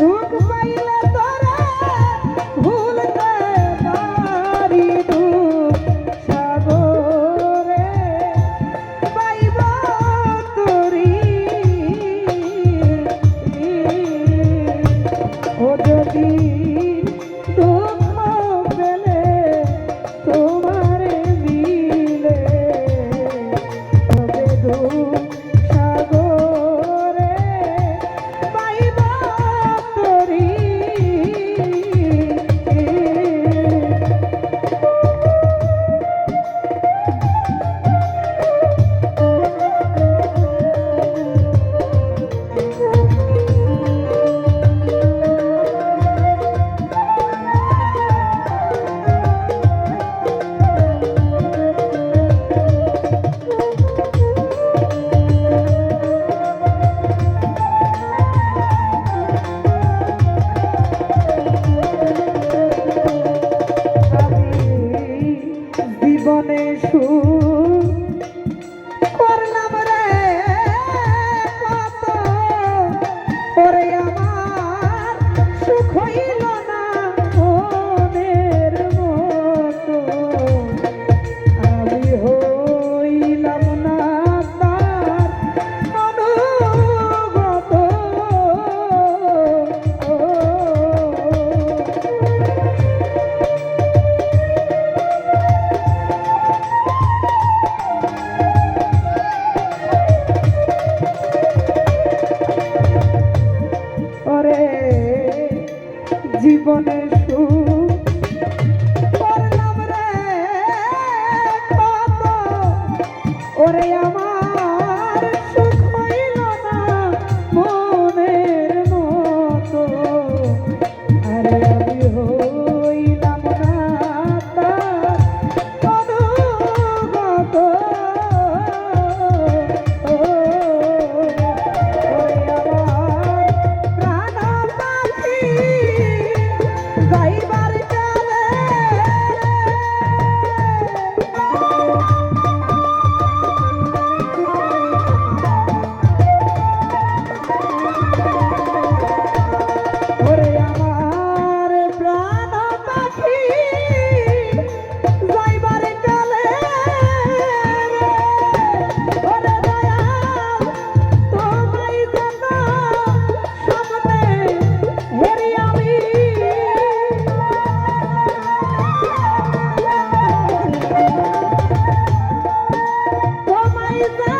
Look, look. সুখ হইল না। ওরে আমার the